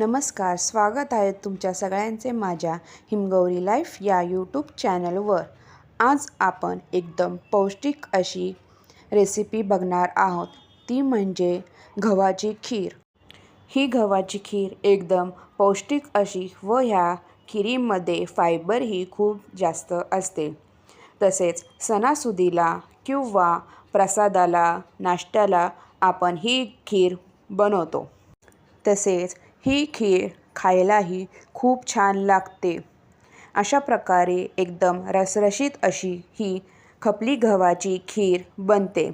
नमस्कार स्वागत आहे तुमच्या सगळ्यांचे माझ्या हिमगौरी लाईफ या यूट्यूब चॅनलवर. आज आपण एकदम पौष्टिक अशी रेसिपी बघणार आहोत. ती म्हणजे गव्हाची खीर. ही गव्हाची खीर एकदम पौष्टिक अशी व ह्या खिरीमध्ये फायबरही खूप जास्त असते. तसेच सणासुदीला किंवा प्रसादाला नाश्त्याला आपण ही खीर बनवतो. तसेच ही खीर खायलाही खूप छान लागते. अशा प्रकारे एकदम रसरशीत अशी ही खपली गव्हाची खीर बनते.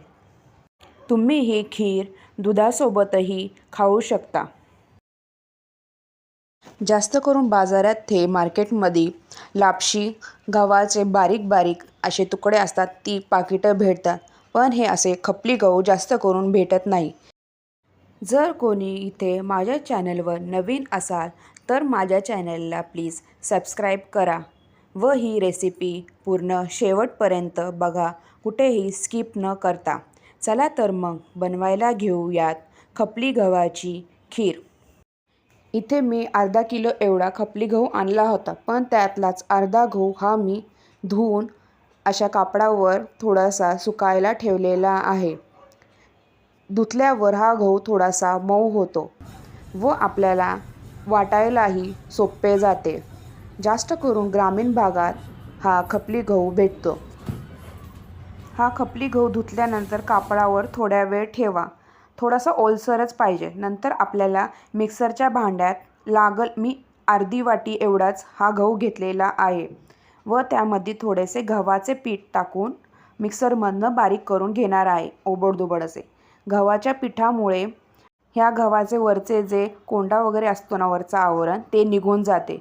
तुम्ही ही खीर दुधासोबतही खाऊ शकता. जास्त करून बाजारात हे मार्केटमध्ये लापशी गव्हाचे बारीक बारीक असे तुकडे असतात ती पाकिटं भेटतात. पण हे असे खपली गहू जास्त करून भेटत नाही. जर कोणी इथे माझ्या चॅनलवर नवीन असाल तर माझ्या चॅनलला प्लीज सबस्क्राईब करा व ही रेसिपी पूर्ण शेवटपर्यंत बघा कुठेही स्किप न करता. चला तर मग बनवायला घेऊयात खपली गव्हाची खीर. इथे मी अर्धा किलो एवढा खपली गहू आणला होता पण त्यातलाच अर्धा गहू हा मी धुवून अशा कापडावर थोडासा सुकायला ठेवलेला आहे. धुतल्यावर हा गहू थोडासा मऊ होतो व आपल्याला वाटायलाही सोपे जाते. जास्त करून ग्रामीण भागात हा खपली गहू भेटतो. हा खपली गहू धुतल्यानंतर कापडावर थोड्या वेळ ठेवा. थोडासा ओलसरच पाहिजे. नंतर आपल्याला मिक्सरच्या भांड्यात लागल मी अर्धी वाटी एवढाच हा गहू घेतलेला आहे व त्यामध्ये थोडेसे गव्हाचे पीठ टाकून मिक्सरमधनं बारीक करून घेणार आहे. ओबडधोबड असे. गव्हाच्या पिठामुळे ह्या गव्हाचे वरचे जे कोंडा वगैरे असतो ना वरचं आवरण ते निघून जाते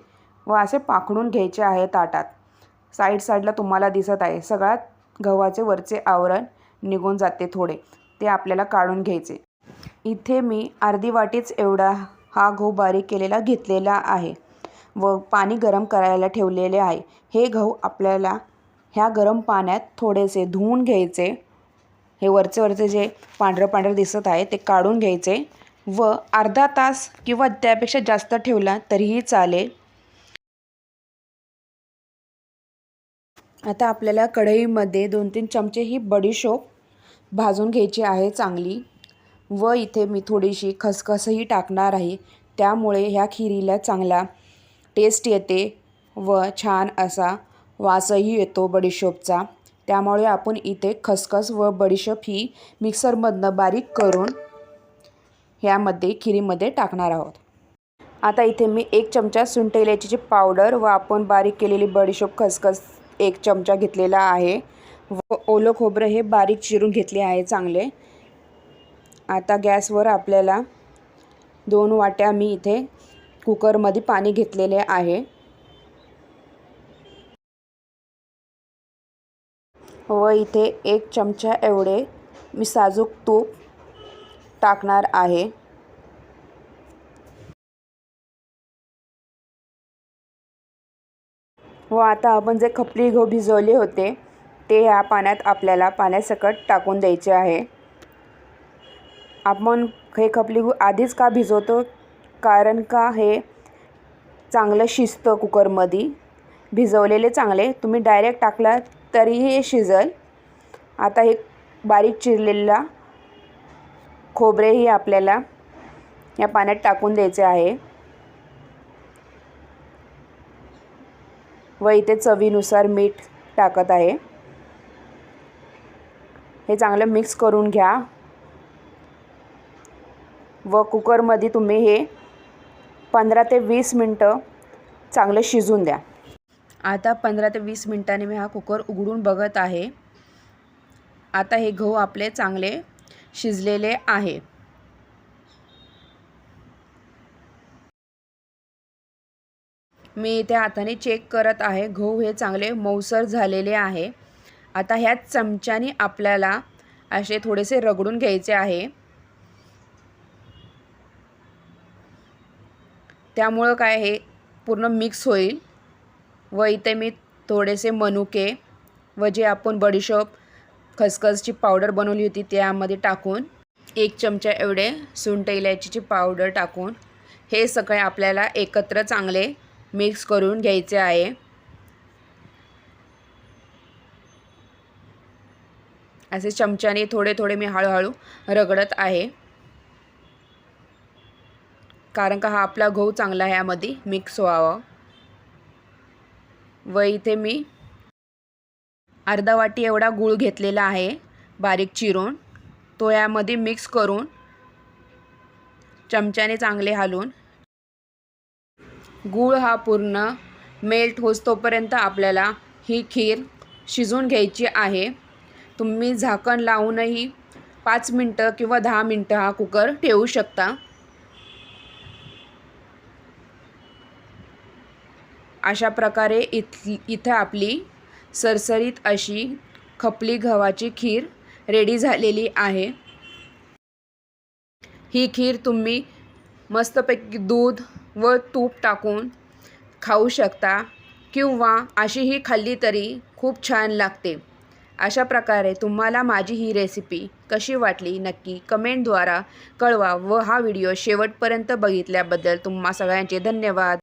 व असे पाखडून घ्यायचे आहे ताटात. साईड साईडला तुम्हाला दिसत आहे. सगळ्यात गव्हाचे वरचे आवरण निघून जाते थोडे. ते आपल्याला काढून घ्यायचे. इथे मी अर्धी वाटीच एवढा हा गहू बारीक केलेला घेतलेला आहे व पाणी गरम करायला ठेवलेले आहे. हे गहू आपल्याला ह्या गरम पाण्यात थोडेसे धुवून घ्यायचे. हे वरचे वरचे जे पांढरं पांढरं दिसत आहे ते काढून घ्यायचे. व अर्धा तास किंवा त्यापेक्षा जास्त ठेवला तरीही चालेल. आता आपल्याला कढईमध्ये दोन तीन चमचे ही बडीशोप भाजून घ्यायची आहे चांगली. व इथे मी थोडीशी खसखसही टाकणार आहे. त्यामुळे ह्या खिरीला चांगला टेस्ट येते व छान असा वासही येतो बडीशोपचा त्यामुळे आपण इथे खसखस व बडीशोप ही मिक्सरमधनं बारीक करून ह्यामध्ये खिरीमध्ये टाकणार आहोत. आता इथे मी एक चमचा सुंठ इलायचीची पावडर व आपण बारीक केलेली बडीशोप खसखस एक चमचा घेतलेला आहे व ओलं खोबरं हे बारीक चिरून घेतले आहे चांगले. आता गॅसवर आपल्याला दोन वाट्या मी इथे कुकरमध्ये पाणी घेतलेले आहे. व इथे एक चमचा एवढे मी साजूक तूप टाकणार आहे. व आता आपण जे खपली गहू भिजवले होते ते या पाण्यात आपल्याला पाण्यासकट टाकून द्यायचे आहे. आपण हे खपली गहू आधीच का भिजवतो? कारण का हे चांगलं शिजतं कुकरमध्ये? भिजवलेले चांगले तुम्ही डायरेक्ट टाकलात? तरीही हे शिजल. आता हे बारीक चिरलेला खोबरेही आपल्याला या पाण्यात टाकून द्यायचे आहे. व इथे चवीनुसार मीठ टाकत आहे. हे चांगलं मिक्स करून घ्या. व कुकरमध्ये तुम्ही हे पंधरा ते वीस मिनटं चांगलं शिजून द्या. आता पंधरा ते वीस मिनटाने मी हा कुकर उघडून बघत आहे. आता हे गहू आपले चांगले शिजलेले आहे. मी इथे हाताने चेक करत आहे. गहू हे चांगले मऊसर झालेले आहे. आता ह्या चमच्याने आपल्याला असे थोडेसे रगडून घ्यायचे आहे. त्यामुळं काय हे पूर्ण मिक्स होईल. व इथे मी थोडेसे मनुके व जे आपण बडीशोप खसखसची पावडर बनवली होती त्यामध्ये टाकून एक चमचा एवढे सुंठ इलायचीची पावडर टाकून हे सगळे आपल्याला एकत्र चांगले मिक्स करून घ्यायचे आहे. असे चमच्याने थोडे थोडे मी हळूहळू रगडत आहे. कारण का हा आपला गहू चांगला ह्यामध्ये मिक्स व्हावा. व इथे मी अर्धा वाटी एवढा गूळ घेतलेला आहे बारीक चिरून. तो यामध्ये मिक्स करून चमच्याने चांगले हालून. गूळ हा पूर्ण मेल्ट होस तोपर्यंत आपल्याला ही खीर शिजवून घ्यायची आहे. तुम्ही झाकण लावूनही पाच मिनटं किंवा दहा मिनटं हा कुकर ठेवू शकता. अशा प्रकारे इथ इथं आपली सरसरीत अशी खपली गव्हाची खीर रेडी झालेली आहे. ही खीर तुम्ही मस्तपैकी दूध व तूप टाकून खाऊ शकता किंवा अशी ही खाल्ली तरी खूप छान लागते. अशा प्रकारे तुम्हाला माझी ही रेसिपी कशी वाटली नक्की कमेंटद्वारा कळवा व हा व्हिडिओ शेवटपर्यंत बघितल्याबद्दल तुम्हा सगळ्यांचे धन्यवाद.